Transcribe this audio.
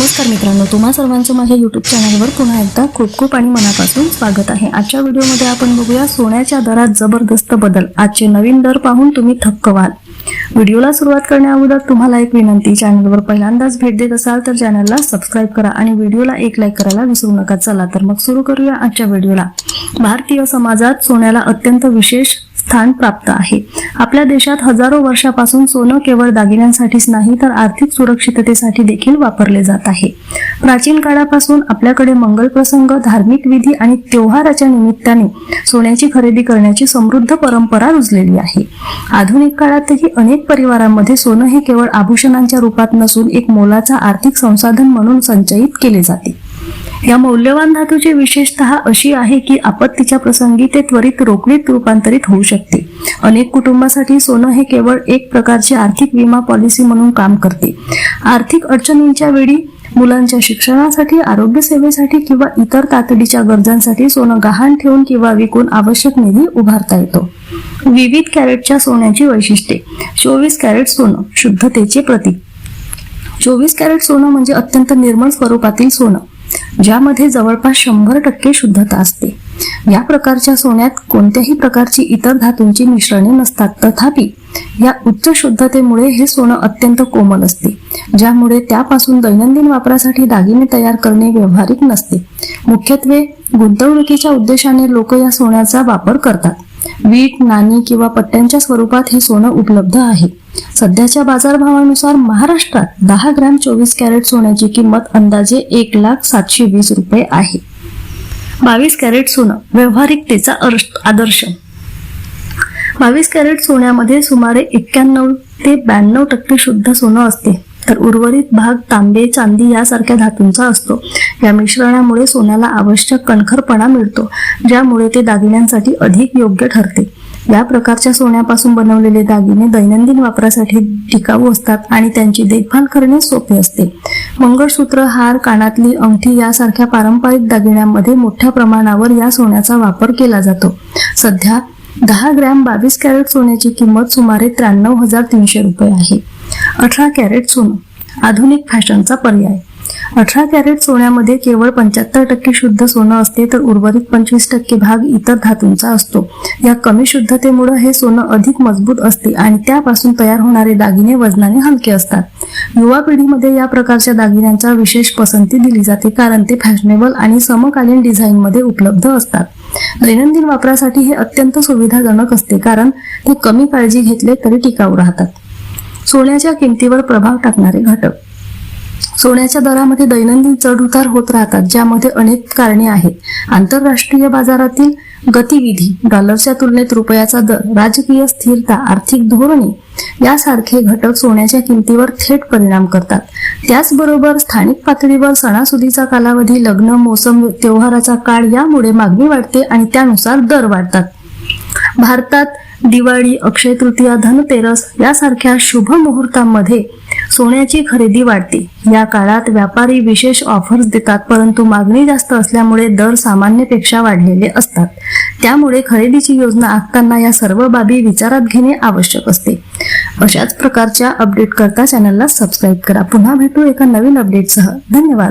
नमस्कार मित्रांनो तुम्हा सर्वांचं माझ्या युट्यूब चॅनलवर पुन्हा एकदा खूप खूप आणि मनापासून स्वागत आहे. आजच्या व्हिडिओमध्ये आपण बघूया सोन्याच्या दरात जबरदस्त बदल. आजचे नवीन दर पाहून तुम्ही थक्क व्हाल व्हिडिओला सुरुवात करण्याअगोदर तुम्हाला एक विनंती चॅनलवर पहिल्यांदाच भेट देत असाल तर चॅनलला सबस्क्राईब करा आणि व्हिडिओला एक लाईक करायला विसरू नका. चला तर मग सुरू करूया आजच्या व्हिडिओला. भारतीय समाजात सोन्याला अत्यंत विशेष स्थान प्राप्त आहे. आपल्या देशात हजारो वर्षापासून सोनं केवळ दागिन्यांसाठीच नाही तर आर्थिक सुरक्षिततेसाठी देखील वापरले जात आहे. प्राचीन काळापासून आपल्याकडे मंगल प्रसंग धार्मिक विधी आणि त्योहाराच्या निमित्ताने सोन्याची खरेदी करण्याची समृद्ध परंपरा रुजलेली आहे. आधुनिक काळातही अनेक परिवारांमध्ये सोनं हे केवळ आभूषणांच्या रूपात नसून एक मोलाचा आर्थिक संसाधन म्हणून संचयित केले जाते. या मौल्यवान धातूची विशेषतः अशी आहे की आपत्तीच्या प्रसंगी ते त्वरित रोखडीत रूपांतरित होऊ शकते. अनेक कुटुंबासाठी सोनं हे केवळ एक प्रकारची आर्थिक विमा पॉलिसी म्हणून काम करते. आर्थिक अडचणींच्या वेळी मुलांच्या शिक्षणासाठी आरोग्य सेवेसाठी किंवा इतर तातडीच्या गरजांसाठी सोनं गहाण ठेवून किंवा विकून आवश्यक निधी उभारता येतो. विविध कॅरेटच्या सोन्याची वैशिष्ट्ये. चोवीस कॅरेट सोनं शुद्धतेचे प्रतीक. चोवीस कॅरेट सोनं म्हणजे अत्यंत निर्मळ स्वरूपातील सोनं. ज्यामध्ये जवळपास शंभर टक्के शुद्धता असते. या प्रकारच्या सोन्यात कोणत्याही प्रकारची इतर धातूंची मिश्रणे नसतात. तथापि या उच्च शुद्धतेमुळे हे सोनं अत्यंत कोमल असते ज्यामुळे त्यापासून दैनंदिन वापरासाठी दागिने तयार करणे व्यावहारिक नसते. मुख्यत्वे गुंतवणुकीच्या उद्देशाने लोक या सोन्याचा वापर करतात. वीट नाणी किंवा पट्ट्यांच्या स्वरूपात हे सोनं उपलब्ध आहे. सध्याच्या बाजारभावानुसार महाराष्ट्रात दहा ग्रॅम चोवीस कॅरेट सोन्याची किंमत अंदाजे एक लाख सातशे वीस रुपये आहे. बावीस कॅरेट सोनं व्यावहारिकतेचा आदर्श. बावीस कॅरेट सोन्यामध्ये सुमारे एक्क्याण्णव ते ब्याण्णव टक्के शुद्ध सोनं असते. तर उर्वरित भाग तांबे चांदी यासारख्या धातूंचा असतो. या मिश्रणामुळे सोन्याला आवश्यक कणखरपणा मिळतो ज्यामुळे ते दागिन्यांसाठी अधिक योग्य ठरते. या प्रकारच्या सोन्यापासून बनवलेले दागिने दैनंदिन वापरासाठी टिकाऊ असतात आणि त्यांची देखभाल करणे सोपे असते. मंगळसूत्र हार कानातली अंगठी यासारख्या पारंपरिक दागिन्यांमध्ये मोठ्या प्रमाणावर या सोन्याचा वापर केला जातो. सध्या दहा ग्रॅम बावीस कॅरेट सोन्याची किंमत सुमारे त्र्याण्णव हजार तीनशे रुपये आहे. अठरा कॅरेट सोनं आधुनिक फॅशनचा पर्याय. अठरा कॅरेट सोन्यामध्ये केवळ पंच्याहत्तर टक्के शुद्ध सोनं असते तर उर्वरित पंचवीस टक्के भाग इतर धातूंचा असतो. या कमी शुद्धतेमुळे हे सोनं अधिक मजबूत असते आणि त्यापासून तयार होणारे दागिने वजनाने हलके असतात. युवा पिढीमध्ये या प्रकारच्या दागिन्यांचा विशेष पसंती दिली जाते कारण ते फॅशनेबल आणि समकालीन डिझाईनमध्ये उपलब्ध असतात. दैनंदिन वापरासाठी हे अत्यंत सुविधाजनक असते कारण ते कमी काळजी घेतले तरी टिकाऊ राहतात. सोन्याच्या किमतीवर प्रभाव टाकणारे घटक. सोन्याच्या दरामध्ये दैनंदिन चढउतार होत राहतात ज्यामध्ये अनेक कारणे आहेत. आंतरराष्ट्रीय बाजारातील गतिविधी डॉलरच्या तुलनेत रुपयाचा दर राजकीय स्थिरता आर्थिक धोरणे यासारखे घटक सोन्याच्या किमतीवर थेट परिणाम करतात. त्याचबरोबर स्थानिक पातळीवर सणासुदीचा कालावधी लग्न मोसम त्योहाराचा काळ यामुळे मागणी वाढते आणि त्यानुसार दर वाढतात. भारतात दिवाळी अक्षय तृतीया धनतेरस यासारख्या शुभ मुहूर्तांमध्ये सोन्याची खरेदी वाढते. या काळात व्यापारी विशेष ऑफर्स देतात परंतु मागणी जास्त असल्यामुळे दर सामान्यपेक्षा वाढलेले असतात. त्यामुळे खरेदीची योजना आखताना या सर्व बाबी विचारात घेणे आवश्यक असते. अशाच प्रकारच्या अपडेट करता चॅनलला सबस्क्राईब करा. पुन्हा भेटू एका नवीन अपडेटसह धन्यवाद.